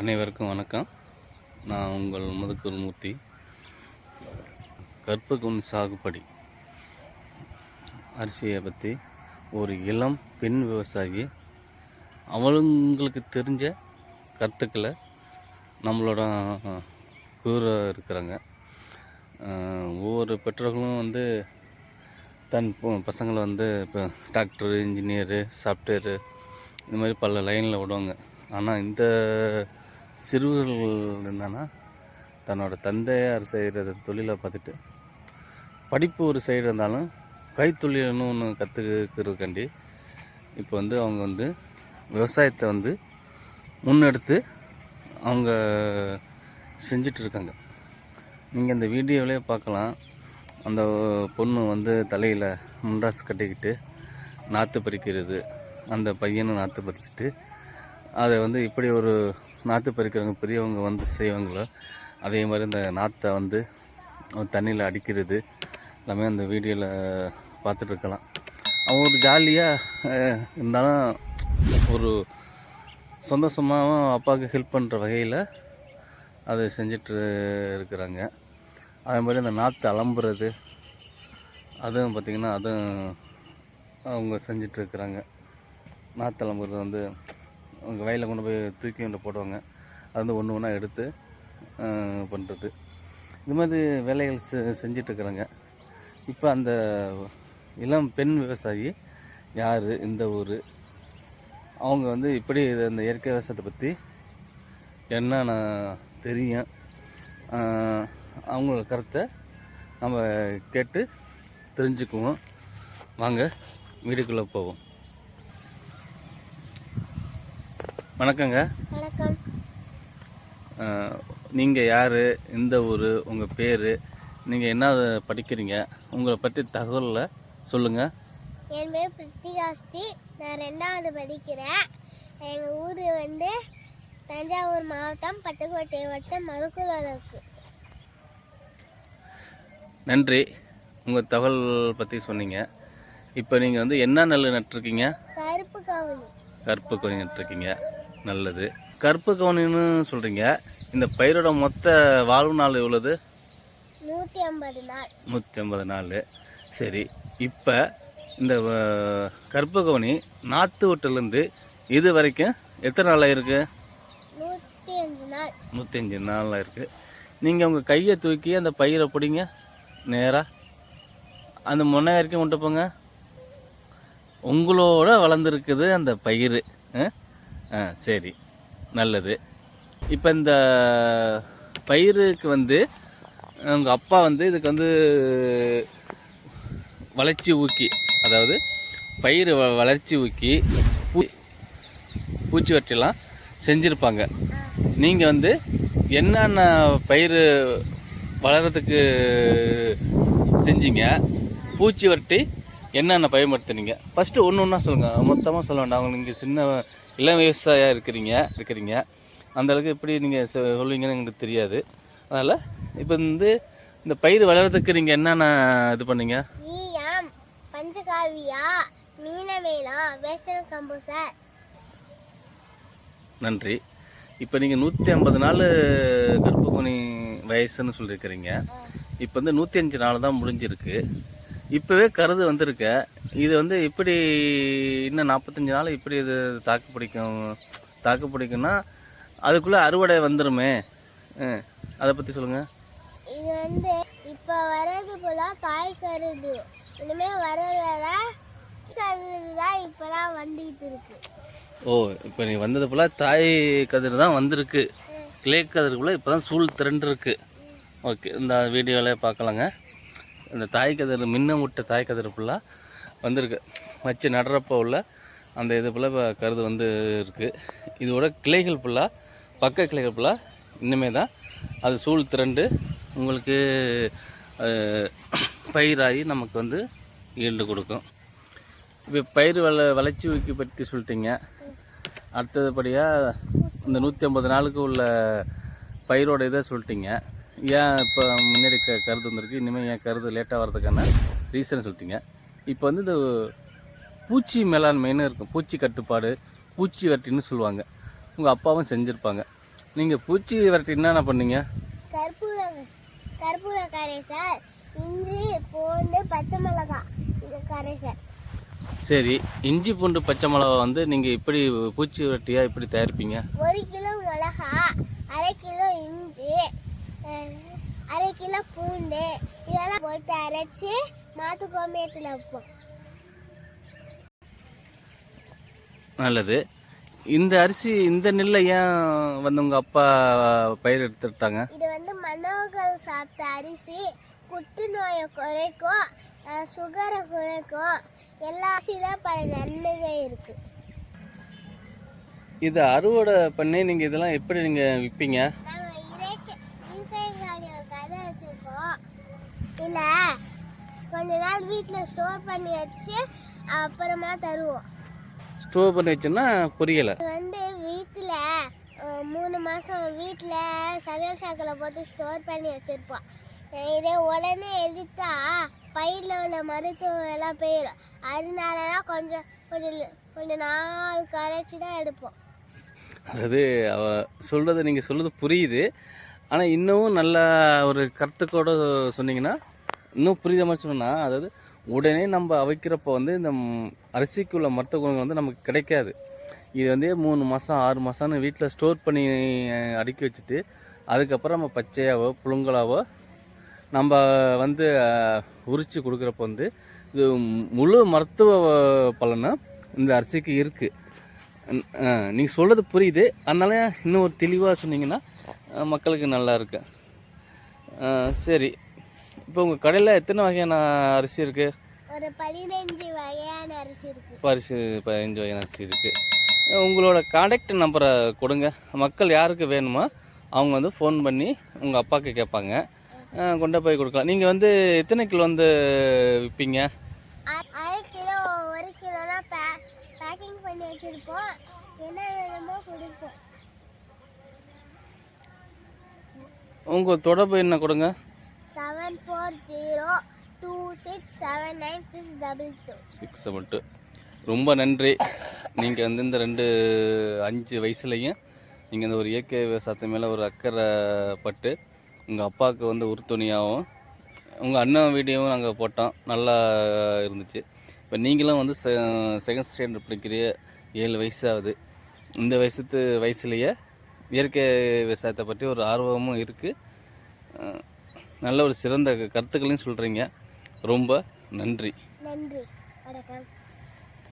அனைவருக்கும் வணக்கம். நான் உங்கள் மதுக்கூர் மூர்த்தி. கற்பகுன் சாகுபடி. அரிசியை பற்றி ஒரு இளம் பெண் விவசாயி அவங்களுக்கு தெரிஞ்ச கருத்துக்களை நம்மளோட கூற இருக்கிறாங்க. ஒவ்வொரு பெற்றோர்களும் வந்து தன் பசங்களை வந்து இப்போ டாக்டரு இன்ஜினியரு சாஃப்ட்வேரு இந்த மாதிரி பல லைனில் விடுவாங்க. ஆனால் இந்த சிறுவர்கள் என்னென்னா தன்னோட தந்தையார் செய்கிற தொழிலை பார்த்துட்டு படிப்பு ஒரு சைடு இருந்தாலும் கைத்தொழில்னு ஒன்று கற்றுக்கிறதுக்காண்டி இப்போ வந்து அவங்க வந்து விவசாயத்தை வந்து முன்னெடுத்து அவங்க செஞ்சிட்டு இருக்காங்க. நீங்கள் இந்த வீடியோவிலே பார்க்கலாம். அந்த பொண்ணு வந்து தலையில் முண்டாசு கட்டிக்கிட்டு நாற்று பறிக்கிறது அந்த பையனை நாற்று பறிச்சுட்டு அதை வந்து இப்படி ஒரு நாற்று பறிக்கிறவங்க பெரியவங்க வந்து செய்வாங்களோ அதே மாதிரி இந்த நாற்றை வந்து தண்ணியில் அடிக்கிறது எல்லாமே அந்த வீடியோவில் பார்த்துட்ருக்கலாம். அவங்க ஒரு ஜாலியாக இருந்தாலும் ஒரு சந்தோஷமாகவும் அப்பாவுக்கு ஹெல்ப் பண்ணுற வகையில் அதை செஞ்சிட்டு இருக்கிறாங்க. அதே மாதிரி அந்த நாற்று அலம்புறது அதுவும் பார்த்திங்கன்னா அதுவும் அவங்க செஞ்சிட்ருக்கிறாங்க நாற்று அலம்புறது வந்து அவங்க வயலில் கொண்டு போய் தூக்கி கொண்டு போடுவாங்க. அது வந்து ஒன்று ஒன்றா எடுத்து பண்ணுறது இது மாதிரி வேலைகள் செ செஞ்சிட்ருக்குறாங்க. இப்போ அந்த இளம் பெண் விவசாயி யார் இந்த ஊர்? அவங்க வந்து இப்படி அந்த இந்த இயற்கை விவசாயத்தை பற்றி என்னென்ன தெரியும்? அவங்களோட கருத்தை நம்ம கேட்டு தெரிஞ்சுக்குவோம். வாங்க வீடுக்குள்ளே போவோம். வணக்கங்க. வணக்கம். நீங்கள் யார்? இந்த ஊர்? உங்கள் பேர்? நீங்கள் என்ன படிக்கிறீங்க? உங்களை பற்றி தகவலில் சொல்லுங்கள் என் பேர் பிரித்திகாஸ்தி நான் ரெண்டாவது படிக்கிறேன். எங்கள் ஊர் வந்து தஞ்சாவூர் மாவட்டம் பட்டுக்கோட்டை வட்டம் மறுக்குளம் இருக்கு. நன்றி. உங்கள் தகவல் பற்றி சொன்னீங்க. இப்போ நீங்கள் வந்து என்ன நெல் நட்டிருக்கீங்க? கருப்பு கவுனி. கருப்பு கவுனி நட்டிருக்கீங்க. நல்லது. கருப்பு கவுனின்னு சொல்கிறீங்க இந்த பயிரோட மொத்த வாழ்வு நாள் எவ்வளவு? நூற்றி ஐம்பது நாள். நூற்றி ஐம்பது நாள். சரி இப்போ இந்த கருப்பு கவுனி நாற்று விட்டுலேருந்து இது வரைக்கும் எத்தனை நாளாக இருக்குது நூற்றி அஞ்சு நாள். இருக்குது நீங்கள் உங்கள் கையை தூக்கி அந்த பயிரை பிடிங்க. நேராக அந்த முனை வரைக்கும் கொண்டு போங்க. உங்களோட வளர்ந்துருக்குது அந்த பயிர் ஆ? சரி. நல்லது. இப்போ இந்த பயிருக்கு வந்து உங்கள் அப்பா வந்து இதுக்கு வந்து வளர்ச்சி ஊக்கி அதாவது பயிர் வ- வளர்ச்சி ஊக்கி பூ பூச்சி வட்டிலாம் செஞ்சுருப்பாங்க. நீங்கள் வந்து என்னென்ன பயிர் வளர்கிறதுக்கு செஞ்சீங்க? பூச்சி வரட்டி என்னென்ன பயன்படுத்துனீங்க? ஃபஸ்ட்டு ஒன்று ஒன்றா சொல்லுங்கள் மொத்தமாக சொல்ல வேண்டாம். அவங்க நீங்கள் சின்ன இளம் விவசாயியாக இருக்கிறீங்க இருக்கிறீங்க. அந்த அளவுக்கு எப்படி நீங்கள் சொல்லுவீங்கன்னு எங்களுக்கு தெரியாது. அதனால் இப்போ வந்து இந்த பயிர் வளர்கிறதுக்கு நீங்கள் என்னென்ன இது பண்ணீங்க? ஈயம் பஞ்சகாவியா மீனவேலா வெஸ்டர்ன் கம்போசர் நன்றி. இப்போ நீங்கள் நூற்றி ஐம்பது நாள் கர்ப்பகுனி வயசுன்னு சொல்லியிருக்கிறீங்க இப்போ வந்து நூற்றி அஞ்சு நாள் தான் முடிஞ்சிருக்கு. இப்போவே கருது வந்திருக்க. இது வந்து இப்படி இன்னும் நாற்பத்தஞ்சு நாள் இப்படி இது தாக்கு பிடிக்கும் தாக்கு பிடிக்கும்னா அதுக்குள்ளே அறுவடை வந்துருமே. அதை பற்றி சொல்லுங்கள் இது வந்து இப்போ வர்றது போல தாய் கருது. இனிமே வர வர கருது தான் இப்போலாம் வந்துக்கிட்டு இருக்கு. ஓ இப்போ நீ வந்தது போல் தாய் கதிர் தான் வந்திருக்கு. கிளே கதிருக்குள்ளே இப்போ தான் சூழ் திரண்டுருக்கு. ஓகே இந்த வீடியோவில் பார்க்கலாங்க இந்த தாய் கதிர் மின்ன முட்டை தாய் கதிர் ஃபுல்லாக வந்திருக்கு. வச்சு நடுறப்போ உள்ள அந்த இது ஃபுல்லாக இப்போ கருது வந்து இருக்குது இதோட கிளைகள் ஃபுல்லாக பக்க கிளைகள் ஃபுல்லாக இன்னுமே தான் அது சூழ் திரண்டு உங்களுக்கு பயிராகி நமக்கு வந்து ஈல்டு கொடுக்கும். இப்போ பயிர் வள வளர்ச்சி ஊக்கி பற்றி சொல்லிட்டீங்க. அடுத்ததுபடியாக இந்த நூற்றி ஐம்பது நாளுக்கு உள்ள பயிரோட இதை சொல்லிட்டீங்க. ஏன் இப்போ முன்னாடி க கருது வந்திருக்கு? இனிமேல் ஏன் கருது லேட்டாக வர்றதுக்கான ரீசன் சொல்லிட்டீங்க. இப்போ வந்து இந்த பூச்சி மேலாண்மைன்னு இருக்கும். பூச்சி கட்டுப்பாடு பூச்சி வட்டின்னு சொல்லுவாங்க. உங்கள் அப்பாவும் செஞ்சுருப்பாங்க. நீங்கள் பூச்சி விரட்டி என்னென்ன பண்ணீங்க? கற்பூர கற்பூர கரைசல் இஞ்சி பூண்டு பச்சை மிளகாய் இது கரைசல் சரி. இஞ்சி பூண்டு பச்சை மிளகா வந்து நீங்கள் இப்படி பூச்சி விரட்டியாக இப்படி தயாரிப்பீங்க? ஒரு கிலோ மிளகா அரை கிலோ இஞ்சி அரை கிலோ பூண்டு இதெல்லாம் போட்டு அரைச்சி மாட்டு கோமியத்தில் வைப்போம். நல்லது. இந்த அரிசி இந்த நெல்லை ஏன் வந்து உங்கள் அப்பா பயிர் எடுத்துட்டாங்க? இது வந்து மனோகர் சாப்பிட்ட அரிசி குட்டு நோயை குறைக்கும் சுகரை குறைக்கும். எல்லா அரிசியிலும் பல நன்மைகள் இருக்குது இதை அறுவடை பண்ணி நீங்கள் இதெல்லாம் எப்படி நீங்கள் விற்பீங்க கொஞ்ச நாள் வீட்டில் ஸ்டோர் பண்ணி வச்சு அப்புறமா தருவோம். ஸ்டோர் பண்ணி வச்சோன்னா புரியலை. வந்து வீட்டில் மூணு மாதம் வீட்டில் சமையல் சாக்கில் போட்டு ஸ்டோர் பண்ணி வச்சுருப்போம். இதே உடனே எடுத்தா பயிரில் உள்ள மருத்துவம் எல்லாம் போயிடும் அதனால தான் கொஞ்சம் கொஞ்சம் கொஞ்சம் நாள் கரைச்சி தான் எடுப்போம். அதாவது அவ சொல்கிறது நீங்கள் சொல்கிறது புரியுது. ஆனால் இன்னமும் நல்ல ஒரு கருத்துக்கோட சொன்னீங்கன்னா இன்னும் புரியுற மாதிரி அதாவது உடனே நம்ம அவைக்கிறப்போ வந்து இந்த அரிசிக்கு உள்ள மருத்துவ குணங்கள் வந்து நமக்கு கிடைக்காது. இது வந்து மூணு மாதம் ஆறு மாதம்னு வீட்டில் ஸ்டோர் பண்ணி அடுக்கி வச்சுட்டு அதுக்கப்புறம் நம்ம பச்சையாவோ புழுங்கலாவோ நம்ம வந்து உரித்து உரிச்சு கொடுக்குறப்ப வந்து இது முழு மருத்துவ பலனும் இந்த அரிசிக்கு இருக்குது நீங்கள் சொல்கிறது புரியுது. அதனால இன்னும் ஒரு தெளிவாக சொன்னீங்கன்னா மக்களுக்கு நல்லா இருக்கு. சரி. இப்போ உங்கள் கடையில் எத்தனை வகையான அரிசி இருக்குது ஒரு பதினஞ்சு வகையான அரிசி இருக்குது அரிசி பதினஞ்சு வகையான அரிசி இருக்குது உங்களோட காண்டாக்ட் நம்பரை கொடுங்க. மக்கள் யாருக்கு வேணுமோ அவங்க வந்து ஃபோன் பண்ணி உங்கள் அப்பாவுக்கு கேட்பாங்க. கொண்டு போய் கொடுக்கலாம். நீங்கள் வந்து எத்தனை கிலோ வந்து விற்பீங்க அரை கிலோ ஒரு கிலோனா பேக்கிங் பண்ணி வச்சுருப்போம். என்ன வேணுமோ கொடுப்போம். உங்கள் தொடர்பு என்ன கொடுங்க? Seven four zero two six seven nine six double two six seven two ரொம்ப நன்றி. நீங்கள் வந்து இந்த ரெண்டு அஞ்சு வயசுலையும் நீங்கள் இந்த ஒரு இயற்கை விவசாயத்து மேலே ஒரு அக்கறை பட்டு உங்கள் அப்பாவுக்கு வந்து உறுதுணையாகவும் உங்கள் அண்ணன் வீடியோவும் நாங்கள் போட்டோம். நல்லா இருந்துச்சு. இப்போ நீங்களும் வந்து செ செகண்ட் ஸ்டாண்டர்ட் படிக்கிற ஏழு வயசாகுது. இந்த வயசு வயசுலேயே இயற்கை விவசாயத்தை பற்றி ஒரு ஆர்வமும் இருக்குது நல்ல ஒரு சிறந்த கருத்துக்களையும் சொல்கிறீங்க ரொம்ப நன்றி. நன்றி. வணக்கம்.